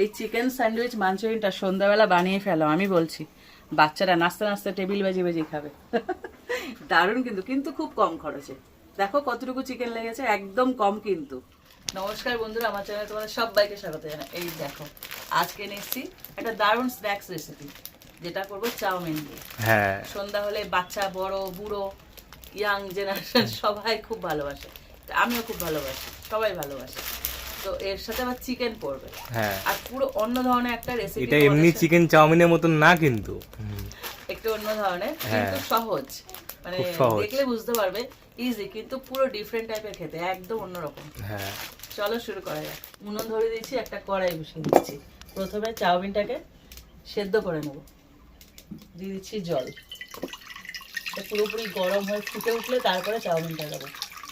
এই chicken sandwich মাঞ্চুরিয়ানটা সন্ধ্যাবেলা বানিয়ে ফেলো আমি বলছি। বাচ্চারা নাস্তা নাস্তা টেবিল বাজি বাজি খাবে। দারুণ কিন্তু কিন্তু খুব কম খরচে। দেখো কতটুকু চিকেন লেগেছে একদম কম কিন্তু। নমস্কার বন্ধুরা আমার চ্যানেলে তোমাদের সবাইকে স্বাগত জানাই। এই দেখো আজকে নিচ্ছি একটা দারুণ স্ন্যাক্স রেসিপি যেটা করব চাউমিন দিয়ে। হ্যাঁ। সন্ধ্যা হলে বাচ্চা বড় বুড়ো ইয়াং জেনারেশন সবাই খুব ভালোবাসে। আমিও খুব ভালোবাসি সবাই ভালোবাসে। তো এর সাথে আবার চিকেন পড়বে। হ্যাঁ। আর পুরো অন্য ধরনের একটা রেসিপি এটা এমনি চিকেন চাউমিনের মতন না কিন্তু। একটু অন্য ধরনের হ্যাঁ। কিন্তু সহজ। মানে দেখলে বুঝতে পারবে ইজি কিন্তু পুরো ডিফারেন্ট টাইপের খেতে একদম অন্যরকম। হ্যাঁ। চলো শুরু করা যাক। উনুন ধরে দিচ্ছি একটা কড়াই বসিয়ে দিচ্ছি। প্রথমে চাউমিনটাকে সেদ্ধ করে নেব। দিয়ে দিচ্ছি জল। পুরোপুরি গরম হয়ে ফুটে উঠলে তারপরে চাউমিনটা দেবো।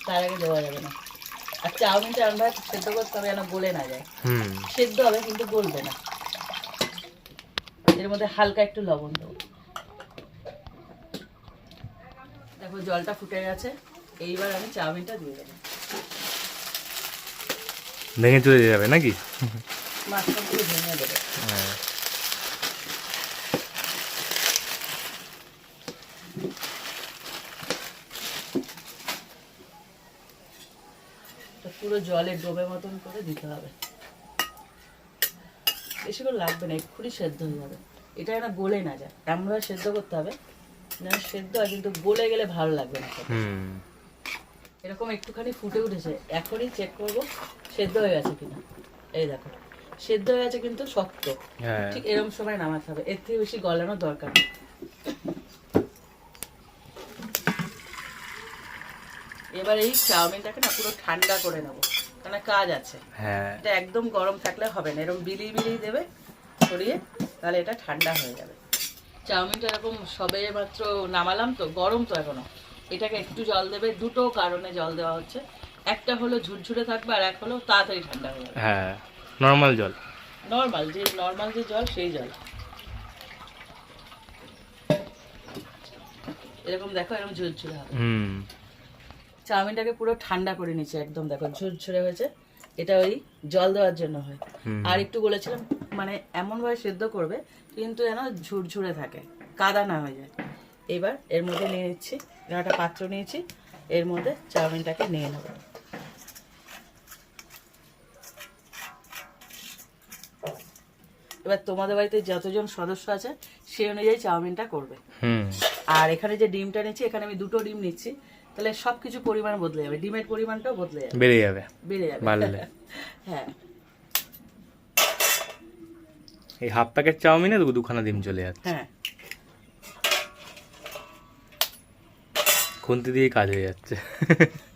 তার আগে দেওয়া যাবে না। আর চাউমিনটা আমরা সেদ্ধ করতে হবে যেন গলে না যায়। হুম। সেদ্ধ হবে কিন্তু গলবে না। এর মধ্যে হালকা একটু লবণ দেবো। দেখো জলটা ফুটে গেছে। এইবার আমি চাউমিনটা দিয়ে দেবো। ভেঙে চলে যাবে নাকি? মাছটা পুরো ভেঙে দেবো। হ্যাঁ। পুরো জলে ডোবে মতন করে দিতে হবে। বেশি করে লাগবে না এক্ষুনি সেদ্ধ হয়ে যাবে। এটা যেন গলে না যায়। এমনভাবে সেদ্ধ করতে হবে যেন সেদ্ধ হয় কিন্তু গলে গেলে ভালো লাগবে না। এরকম একটুখানি ফুটে উঠেছে এখনই চেক করব সেদ্ধ হয়ে গেছে কিনা। এই দেখো সেদ্ধ হয়ে গেছে কিন্তু শক্ত। হ্যাঁ। ঠিক এরকম সময় নামাতে হবে এর থেকে বেশি গলানোর দরকার নেই। এবার এই চাউমিনটাকে না পুরো ঠান্ডা করে নেব। কেন কাজ আছে। হ্যাঁ। এটা একদম গরম থাকলে হবে না। এরকম বিলিয়ে বিলিয়ে দেবে ছড়িয়ে তাহলে এটা ঠান্ডা হয়ে যাবে। চাউমিনটা এরকম সবে মাত্র নামালাম তো গরম তো এখনও। এটাকে একটু জল দেবে দুটো কারণে জল দেওয়া হচ্ছে। একটা হলো ঝুরঝুরে থাকবে আর এক হলো তাড়াতাড়ি ঠান্ডা হয়ে যাবে। হ্যাঁ নর্মাল জল। নর্মাল যে নর্মাল যে জল সেই জল। এরকম দেখো এরকম ঝুরঝুরে হবে। হুম। চাউমিনটাকে পুরো ঠান্ডা করে নিচ্ছে একদম দেখো ঝুরঝুরে হয়েছে। এটা ওই জল দেওয়ার জন্য হয়। আর একটু বলেছিলাম মানে এমনভাবে সেদ্ধ করবে কিন্তু যেন ঝুরঝুরে থাকে কাদা না হয়ে যায়। এবার এর মধ্যে নিয়ে নিচ্ছি একটা পাত্র নিয়েছি এর মধ্যে চাউমিনটাকে নিয়ে নেব। এবার তোমাদের বাড়িতে যতজন সদস্য আছে সেই অনুযায়ী চাউমিনটা করবে। হুম। আর এখানে যে ডিমটা নিচ্ছি এখানে আমি দুটো ডিম নিচ্ছি তাহলে সবকিছু পরিমাণ বদলে যাবে ডিমের পরিমাণটাও বদলে যাবে। বেড়ে যাবে। বেড়ে যাবে। বাড়লে। হ্যাঁ। এই হাফ প্যাকেট চাউমিনে দু দুখানা ডিম চলে যাচ্ছে। হ্যাঁ। খুন্তি দিয়ে কাজ হয়ে যাচ্ছে।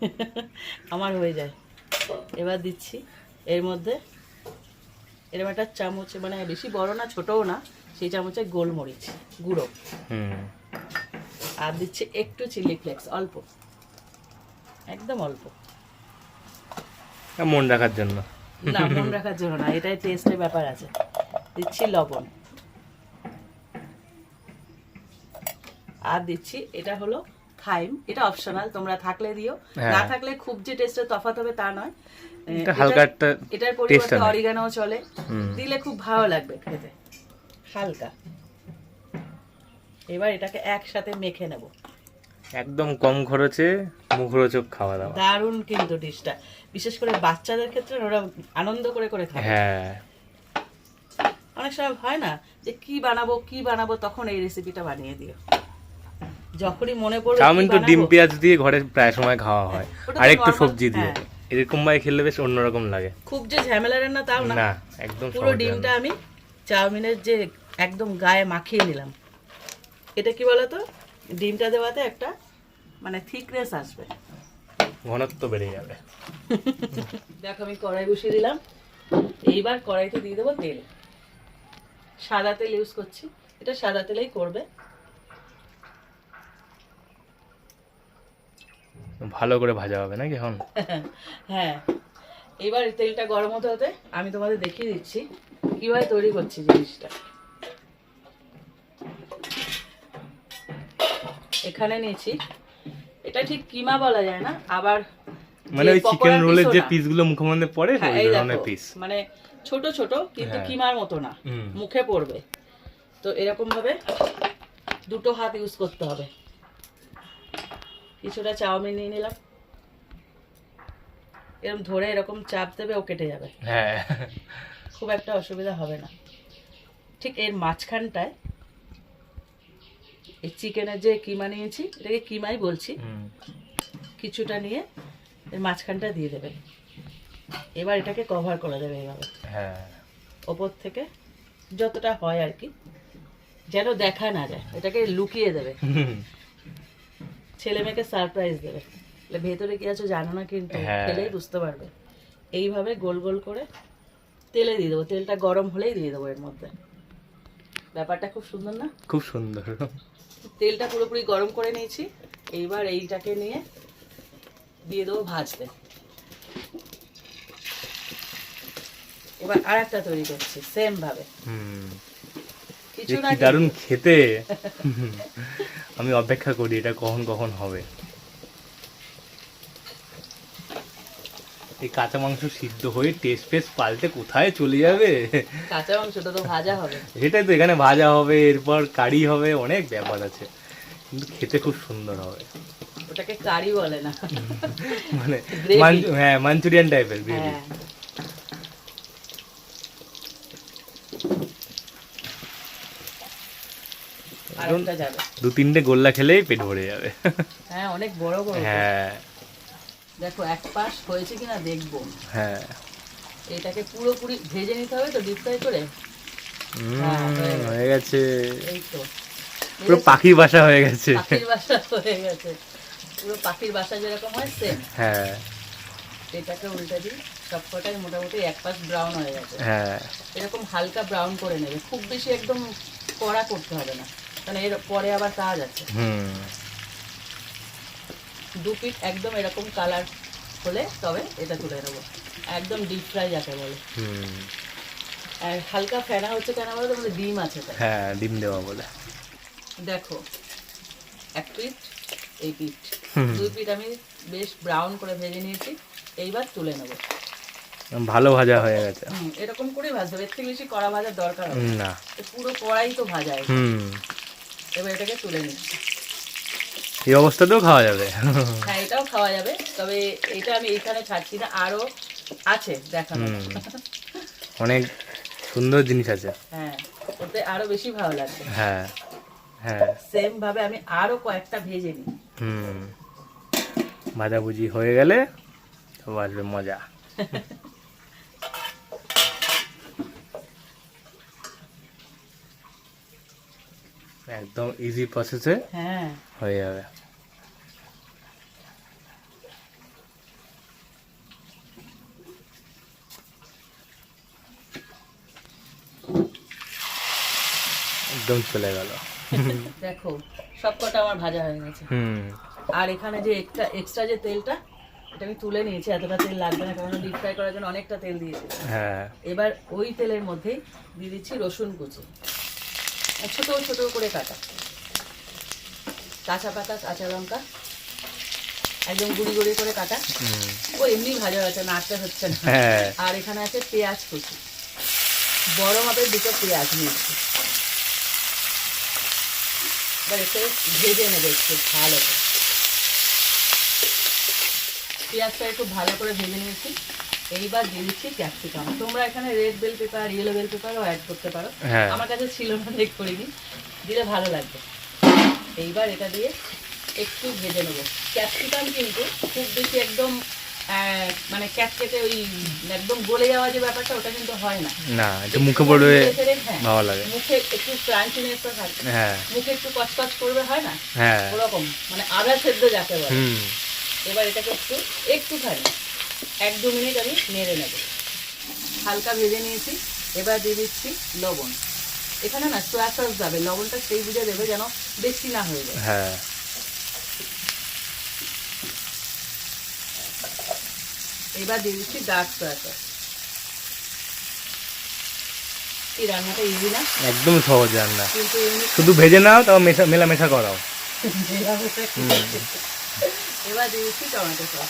আমার হয়ে যায়। এবার দিচ্ছি। এর মধ্যে এরকম একটা চামচ মানে বেশি বড় না ছোটও না সেই চামচে গোলমরিচ গুঁড়ো। হুম। আর দিচ্ছি একটু চিলি ফ্লেক্স অল্প। একদম অল্প। মন রাখার জন্য। না মন রাখার জন্য না এটাই টেস্টের ব্যাপার আছে। দিচ্ছি লবণ। আর দিচ্ছি এটা হলো থাইম এটা অপশনাল তোমরা থাকলে দিও। হ্যাঁ। না থাকলে খুব যে টেস্টের তফাৎ হবে তা নয়। এটা হালকা একটা এটার পরিবর্তে আনে। অরিগানাও চলে। দিলে খুব ভালো লাগবে খেতে। হালকা। এবার এটাকে একসাথে মেখে নেব। একদম কম খরচে মুখরোচক খাওয়া দাওয়া দারুণ কিন্তু ডিশটা বিশেষ করে বাচ্চাদের ক্ষেত্রে ওরা আনন্দ করে করে খায় হ্যাঁ। অনেক সময় হয় না যে কি বানাবো কি বানাবো তখন এই রেসিপিটা বানিয়ে দিও। যখনই মনে পড়বে চাউমিন তো ডিম পেঁয়াজ দিয়ে ঘরে প্রায় সময় খাওয়া হয় আর একটু সবজি দিয়ে। হ্যাঁ। এরকম ভাবে খেলে বেশ অন্যরকম লাগে। খুব যে ঝামেলার না তাও না। না একদম পুরো ডিমটা আমি চাউমিনের যে একদম গায়ে মাখিয়ে নিলাম। এটা কি বলতো? ডিমটা দেওয়াতে একটা মানে থিকনেস আসবে। ঘনত্ব বেড়ে যাবে। দেখো আমি কড়াই বসিয়ে দিলাম। এইবার কড়াইতে দিয়ে দেবো তেল। সাদা তেল ইউজ করছি। এটা সাদা তেলেই করবে। ভালো করে ভাজা হবে নাকি এখন? হ্যাঁ। এবার তেলটা গরম হতে হতে আমি তোমাদের দেখিয়ে দিচ্ছি কীভাবে তৈরি করছি জিনিসটা। এখানে নিয়েছি এটা ঠিক কিমা বলা যায় না আবার মানে ওই চিকেন রোলের যে পিসগুলো মুখের মধ্যে পড়ে হ্যাঁ, ওই ধরনের পিস মানে ছোট ছোট কিন্তু হ্যাঁ। কিমার মতো না মুখে পড়বে। তো এরকম ভাবে দুটো হাত ইউজ করতে হবে। কিছুটা চাউমিন নিয়ে নিলাম। এরকম ধরে এরকম চাপ দেবে ও কেটে যাবে। হ্যাঁ। খুব একটা অসুবিধা হবে না। ঠিক এর মাঝখানটায় এই চিকেনের যে কিমা নিয়েছি এটাকে কিমাই বলছি। কিছুটা নিয়ে এর মাঝখানটা দিয়ে দেবে। এবার এটাকে কভার করে দেবে এইভাবে হ্যাঁ। ওপর থেকে যতটা হয় আর কি যেন দেখা না যায় এটাকে লুকিয়ে দেবে। ছেলে মেয়েকে সারপ্রাইজ দেবে। ভেতরে কি আছে জানো না কিন্তু হ্যাঁ। খেলেই বুঝতে পারবে। এইভাবে গোল গোল করে তেলে দিয়ে দেবো। তেলটা গরম হলেই দিয়ে দেবো এর মধ্যে। ব্যাপারটা খুব সুন্দর না? খুব সুন্দর। তেলটা পুরোপুরি গরম করে নিয়েছি। এইবার এইটাকে নিয়ে দিয়ে দেবো ভাজতে। এবার আর একটা তৈরি করছি সেম ভাবে। হুম। কিছু না দারুণ খেতে। আমি অপেক্ষা করি এটা কখন কখন হবে। এই কাঁচা মাংস সিদ্ধ হয়ে টেস্ট ফেস্ট পাল্টে কোথায় চলে যাবে? কাঁচা মাংসটা তো ভাজা হবে। সেটাই তো এখানে ভাজা হবে এরপর কারি হবে অনেক ব্যাপার আছে। কিন্তু খেতে খুব সুন্দর হবে। ওটাকে কারি বলে না। মানে হ্যাঁ মাঞ্চুরিয়ান টাইপের গ্রেভি দু তিনটে গোল্লা খেলেই পেট ভরে যাবে। হ্যাঁ অনেক বড় বড়। হ্যাঁ। দেখো এক পাশ হয়েছে কিনা দেখব। হ্যাঁ। এটাকে পুরোপুরি ভেজে নিতে হবে তো ডিপ ফ্রাই করে? হ্যাঁ, হয়ে গেছে। গেছে। এই তো। পুরো পাখির বাসা হয়ে গেছে। পাখির বাসা হয়ে গেছে। পুরো পাখির বাসা যেরকম হয় সেম হ্যাঁ। এটাকে উল্টে দিই সবকটাই মোটামুটি এক পাশ ব্রাউন হয়ে গেছে। হ্যাঁ। এরকম হালকা ব্রাউন করে নেবে। খুব বেশি একদম কড়া করতে হবে না। কারণ এর পরে আবার কাজ আছে। হুম। দু পিট একদম এরকম কালার হলে তবে এটা তুলে নেব। একদম ডিপ ফ্রাই যাকে বলে। হুম। আর হালকা ফেনা হচ্ছে কেন বলো মানে ডিম আছে তাই। হ্যাঁ ডিম দেওয়া বলে। দেখো এক পিট এই পিট। দুই পিট আমি বেশ ব্রাউন করে ভেজে নিয়েছি। এইবার তুলে নেব। ভালো ভাজা হয়ে গেছে। এরকম করেই ভাজতে হবে। এর থেকে বেশি কড়া ভাজার দরকার না। পুরো কড়াই তো ভাজা। হুম। এবার এটাকে তুলে নিচ্ছি। এই অবস্থাতেও খাওয়া যাবে। হ্যাঁ এটাও খাওয়া যাবে। তবে এটা আমি এখানে ছাড়ছি না আরও আছে দেখানো অনেক সুন্দর জিনিস আছে। হ্যাঁ ওতে আরও বেশি ভালো লাগবে। হ্যাঁ হ্যাঁ। সেম ভাবে আমি আরও কয়েকটা ভেজে নিই। হুম। ভাজাভুজি হয়ে গেলে আসবে মজা। একদম ইজি প্রসেসে হ্যাঁ। হয়ে যাবে। একদম চলে গেল। দেখো সবকটা আমার ভাজা হয়ে গেছে। হুম। আর এখানে যে এক্সট্রা এক্সট্রা যে তেলটা এটা আমি তুলে নিয়েছি এতটা তেল লাগবে না কারণ ডিপ ফ্রাই করার জন্য অনেকটা তেল দিয়েছি। হ্যাঁ। এবার ওই তেলের মধ্যেই দিয়ে দিচ্ছি রসুন কুচি। ছোট ছোট করে কাটা। কাঁচা পাতা কাঁচা লঙ্কা একদম গুঁড়ি গুঁড়ি করে কাটা। ও এমনি ভাজা হচ্ছে নাড়তে হচ্ছে না। হ্যাঁ। আর এখানে আছে পেঁয়াজ কুচি। বড় মাপের দুটো পেঁয়াজ নিয়েছি। এবার এতে ভেজে নেবে একটু ভালো করে। পেঁয়াজটা একটু ভালো করে ভেজে নিয়েছি। এইবার দিয়ে দিচ্ছি ক্যাপসিকাম তোমরা এখানে red bell pepper yellow bell পেপারও add করতে পারো। হ্যাঁ। আমার কাছে ছিল না দেখ করিনি। দিলে ভালো লাগবে। এইবার এটা দিয়ে একটু ভেজে নেব। ক্যাপসিকাম কিন্তু খুব বেশি একদম মানে ক্যাটকেটে ওই একদম গলে যাওয়া যে ব্যাপারটা ওটা কিন্তু হয় না। না একটু মুখে পড়বে হ্যাঁ, ভালো লাগে। মুখে একটু ক্রাঞ্চিনেসটা থাকে। হ্যাঁ। মুখে একটু কচকচ করবে হয় না? হ্যাঁ। ওরকম মানে আধা সেদ্ধ যাকে বলে। হুম। এবার এটাকে একটু একটু একটুখানি এক দু মিনিট আমি নেড়ে নেব। হালকা ভেজে নিয়েছি এবার দিয়ে দিচ্ছি লবণ। এখানে না সোয়া সস যাবে লবণটা সেই বুঝে দেবে যেন বেশি না হয়ে যায়। হ্যাঁ। এবার দিয়ে দিচ্ছি ডার্ক সোয়া সস রান্নাটা ইজি না? একদম সহজ রান্না। শুধু ভেজে নাও তাও মেশা মেলামেশা করাও। এবার দিয়ে দিচ্ছি টমেটো সস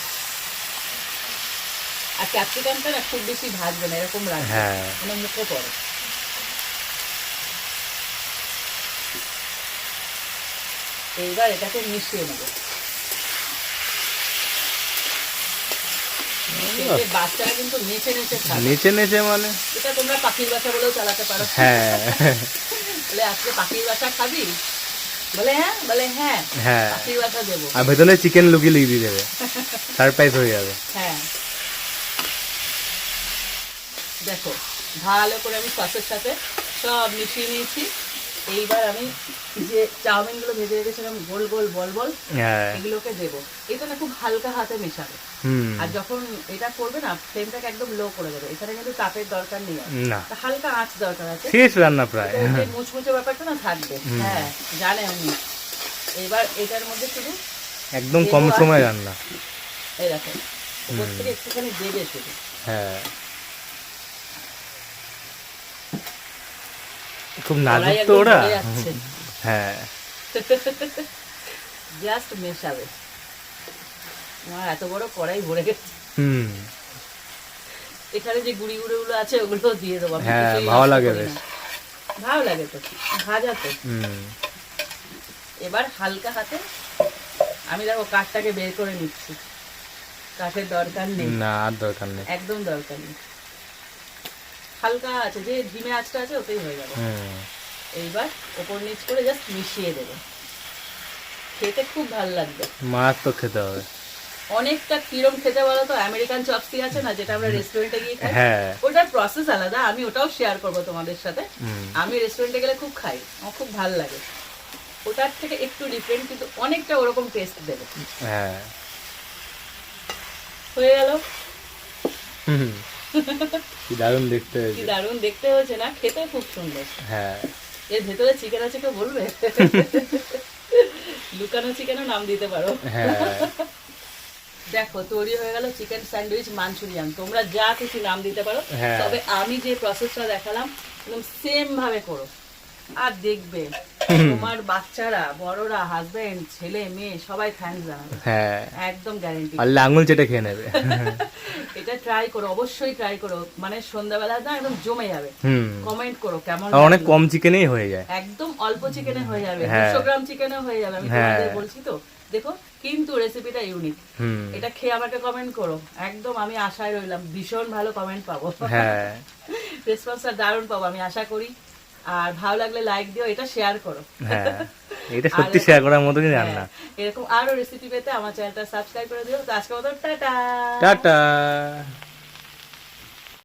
আর ক্যাপসিকামটা না খুব বেশি ভাজবে না এরকম রাখবে হ্যাঁ। মানে মুখে পড়ে। এইবার এটাকে মিশিয়ে নেব। বাচ্চারা কিন্তু নেচে নেচে খাবে। নিচে নিচে মানে? এটা তোমরা পাখির বাসা বলেও চালাতে পারো। হ্যাঁ। বলে আজকে পাখির বাসা খাবি? বলে হ্যাঁ। বলে হ্যাঁ। হ্যাঁ। পাখির বাসা দেবো। আর ভেতরে চিকেন লুকিয়ে লিখে দিয়ে দেবে। সারপ্রাইজ হয়ে যাবে। হ্যাঁ। দেখো ভালো করে আমি সসের সাথে সব মিশিয়ে নিয়েছি। এইবার আমি যে চাউমিনগুলো ভেজে রেখেছিলাম গোল গোল বল বল হ্যাঁ। এগুলোকে দেবো। এটা না খুব হালকা হাতে মেশাবে। আর যখন এটা করবে না ফ্লেমটাকে একদম লো করে দেবে। এখানে কিন্তু তাপের দরকার নেই হালকা আঁচ দরকার আছে। শেষ রান্না প্রায়। মুচমুচে ব্যাপারটা না থাকবে। হ্যাঁ জানে উনি এবার এটার মধ্যে শুধু একদম কম সময় রান্না। এই দেখো উপর থেকে একটুখানি দেবে শুধু। হ্যাঁ। খুব নাজুক তো ওরা। হ্যাঁ। জাস্ট মেশাবে। আমার এত বড় কড়াই ভরে গেছে। হুম। এখানে যে গুড়ি গুঁড়োগুলো আছে ওগুলো দিয়ে দেবো। হ্যাঁ, ভালো লাগে বেশ। ভালো লাগে তো ভাজা তো। হুম। এবার হালকা হাতে আমি দেখো কাঠটাকে বের করে নিচ্ছি। কাঠের দরকার নেই। না দরকার নেই। একদম দরকার নেই। হালকা আছে যে ধিমে আঁচটা আছে ওতেই হয়ে যাবে। এইবার ওপর নিচ করে জাস্ট মিশিয়ে দেবে। খেতে খুব ভালো লাগবে। মাছ তো খেতে হবে। অনেকটা কিরম খেতে বলো তো আমেরিকান চপসি আছে না যেটা আমরা রেস্টুরেন্টে গিয়ে খাই? হ্যাঁ। ওটার প্রসেস আলাদা আমি ওটাও শেয়ার করব তোমাদের সাথে। আমি রেস্টুরেন্টে গেলে খুব খাই আমার খুব ভালো লাগে। ওটার থেকে একটু ডিফারেন্ট কিন্তু অনেকটা ওরকম টেস্ট দেবে। হ্যাঁ। হয়ে গেল। হুম। কি দারুণ দেখতে কি দারুণ দেখতে হয়েছে না খেতে খুব সুন্দর। হ্যাঁ। এর ভেতরে চিকেন আছে কেউ বলবে? লুকানো চিকেনও নাম দিতে পারো। হ্যাঁ। দেখো তৈরি হয়ে গেল চিকেন স্যান্ডউইচ মাঞ্চুরিয়ান তোমরা যা কিছু নাম দিতে পারো হ্যাঁ। তবে আমি যে প্রসেসটা দেখালাম একদম সেম ভাবে করো। আর দেখবে তোমার বাচ্চারা বড়রা হাজবেন্ড ছেলে মেয়ে সবাই জানাবে হ্যাঁ। একদম গ্যারেন্টি আঙুল চেটে খেয়ে নেবে। এটা ট্রাই করো অবশ্যই ট্রাই করো। মানে সন্ধ্যাবেলা না একদম জমে যাবে। কমেন্ট করো কেমন অনেক কম চিকেনেই হয়ে যায়। একদম অল্প চিকেনে হয়ে যাবে। হ্যাঁ। দুশো গ্রাম চিকেনে হয়ে যাবে। আমি হ্যাঁ। তোমাদের বলছি তো। দেখো কিন্তু রেসিপিটা ইউনিক হুম। এটা খেয়ে আমাকে কমেন্ট করো। একদম আমি আশায় রইলাম। ভীষণ ভালো কমেন্ট পাবো। হ্যাঁ। রেসপন্সটা দারুণ পাবো আমি আশা করি। আর ভালো লাগলে লাইক দিও এটা শেয়ার করো। হ্যাঁ এটা সত্যি শেয়ার করার মতনই রান্না। না এরকম আরও রেসিপি পেতে আমার চ্যানেলটা সাবস্ক্রাইব করে দিও। তো আজকে মতো টাটা! টাটা!